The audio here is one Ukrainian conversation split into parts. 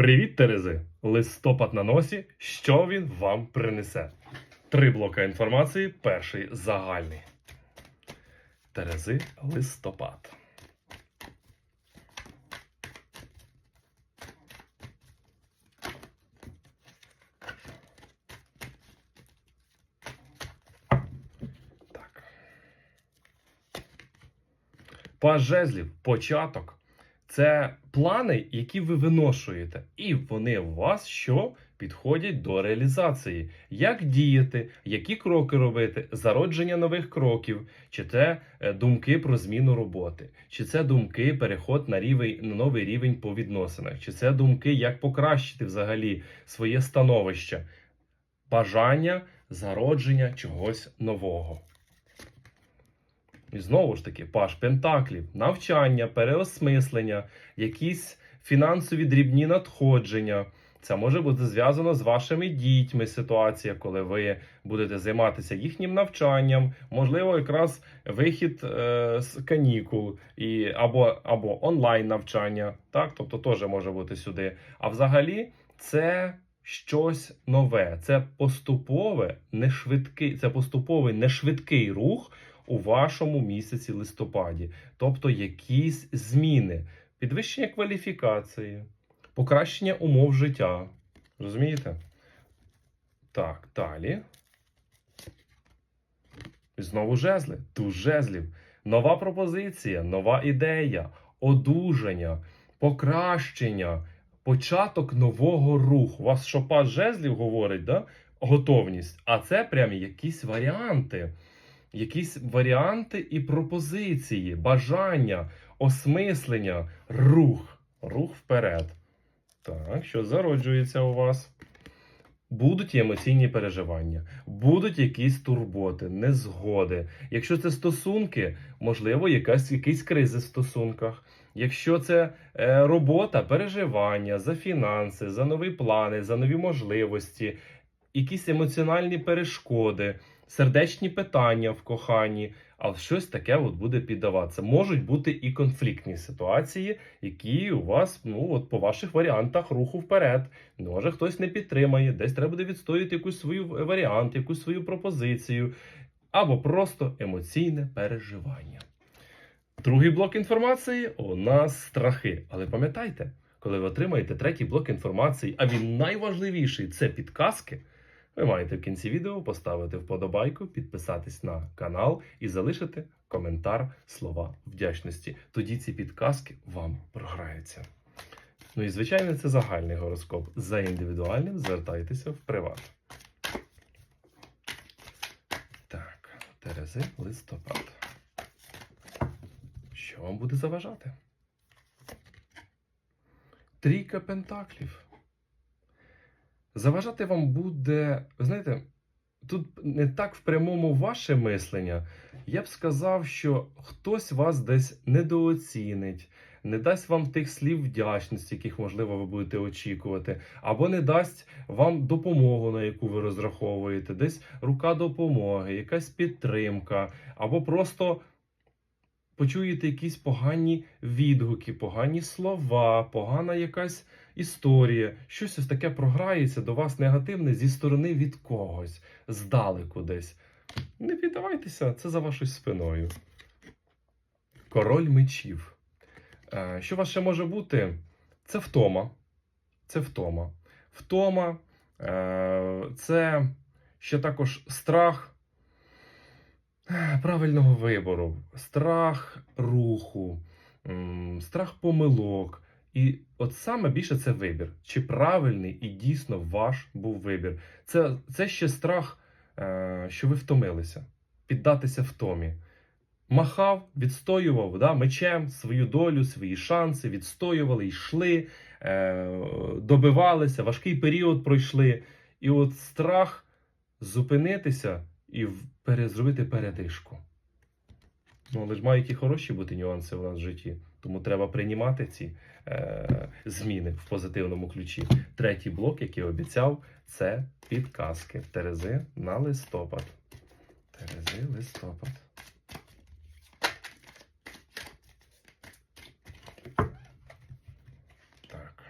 Привіт, Терези! Листопад на носі. Що він вам принесе? Три блока інформації. Перший загальний. Терези листопад. Так. Паж жезлів, початок. Це плани, які ви виношуєте, і вони у вас що? Підходять до реалізації. Як діяти, які кроки робити, зародження нових кроків, чи це е, думки про зміну роботи, чи це думки переход на рівень на новий рівень по відносинах, чи це думки, як покращити взагалі своє становище, бажання зародження чогось нового. І знову ж таки, паш пентаклів, навчання, переосмислення, якісь фінансові дрібні надходження. Це може бути зв'язано з вашими дітьми ситуація, коли ви будете займатися їхнім навчанням, можливо, якраз вихід е, з канікул і або, або онлайн навчання. Так, тобто теж може бути сюди. А взагалі, це щось нове, це поступове, не швидкий, це поступовий нешвидкий рух у вашому місяці листопаді, тобто якісь зміни, підвищення кваліфікації, покращення умов життя. Розумієте? Так, далі. Знову жезли. Туз жезлів. Нова пропозиція, нова ідея, одужання, покращення, початок нового руху. У вас що пас жезлів говорить, да? готовність. А це прям якісь варіанти якісь варіанти і пропозиції, бажання, осмислення, рух. Рух вперед. Так, що зароджується у вас? Будуть емоційні переживання, будуть якісь турботи, незгоди. Якщо це стосунки, можливо, якась, якийсь кризи в стосунках. Якщо це е, робота, переживання за фінанси, за нові плани, за нові можливості, якісь емоціональні перешкоди, сердечні питання в коханні, а щось таке от буде піддаватися. Можуть бути і конфліктні ситуації, які у вас, ну от по ваших варіантах руху вперед. Може, хтось не підтримає, десь треба буде відстояти якусь свою варіант, якусь свою пропозицію, або просто емоційне переживання. Другий блок інформації у нас страхи. Але пам'ятайте, коли ви отримаєте третій блок інформації, а він найважливіший це підказки. Ви маєте в кінці відео поставити вподобайку, підписатись на канал і залишити коментар слова вдячності. Тоді ці підказки вам програються. Ну і звичайно, це загальний гороскоп. За індивідуальним звертайтеся в приват. Так, Терези, листопад. Що вам буде заважати? Трійка пентаклів. Заважати вам буде, знаєте, тут не так в прямому ваше мислення. Я б сказав, що хтось вас десь недооцінить, не дасть вам тих слів вдячності, яких, можливо, ви будете очікувати, або не дасть вам допомогу, на яку ви розраховуєте, десь рука допомоги, якась підтримка, або просто почуєте якісь погані відгуки, погані слова, погана якась історія, щось ось таке програється до вас негативне зі сторони від когось, здалеку десь. Не піддавайтеся, це за вашою спиною. Король мечів. Е, Що у вас ще може бути? Це втома. Це втома. Втома е, це ще також страх правильного вибору, страх руху, страх помилок. І от саме більше це вибір. Чи правильний і дійсно ваш був вибір. Це, це ще страх, е, що ви втомилися, піддатися втомі. Махав, відстоював да, мечем свою долю, свої шанси, відстоювали, йшли, е, добивалися, важкий період пройшли. І от страх зупинитися і в- зробити передишку. Ну, але ж мають і хороші бути нюанси у нас в житті. Тому треба приймати ці е, зміни в позитивному ключі. Третій блок, який обіцяв, це підказки. Терези на листопад. Терези листопад. Так.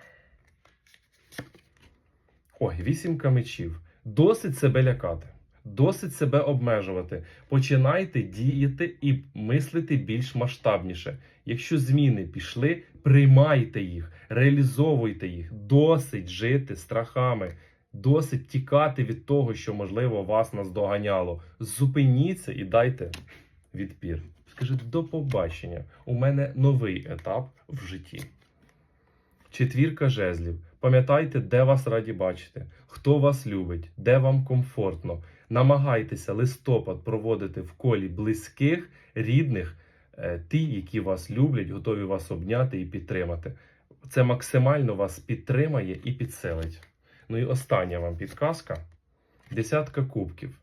Ой, вісімка мечів. Досить себе лякати, досить себе обмежувати. Починайте діяти і мислити більш масштабніше. Якщо зміни пішли, приймайте їх, реалізовуйте їх. Досить жити страхами, досить тікати від того, що можливо вас наздоганяло. Зупиніться і дайте відпір. Скажи до побачення. У мене новий етап в житті. Четвірка жезлів. Пам'ятайте, де вас раді бачити, хто вас любить, де вам комфортно. Намагайтеся листопад проводити в колі близьких, рідних, е, ті, які вас люблять, готові вас обняти і підтримати. Це максимально вас підтримає і підсилить. Ну і остання вам підказка: десятка кубків.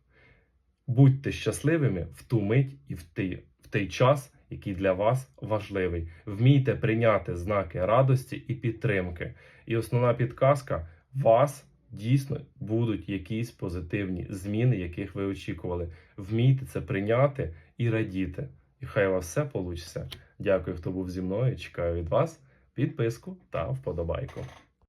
Будьте щасливими в ту мить і в той, в той час, який для вас важливий. Вмійте прийняти знаки радості і підтримки. І основна підказка: вас дійсно будуть якісь позитивні зміни, яких ви очікували. Вмійте це прийняти і радіти. І хай у вас все вийде. Дякую, хто був зі мною. Чекаю від вас підписку та вподобайку.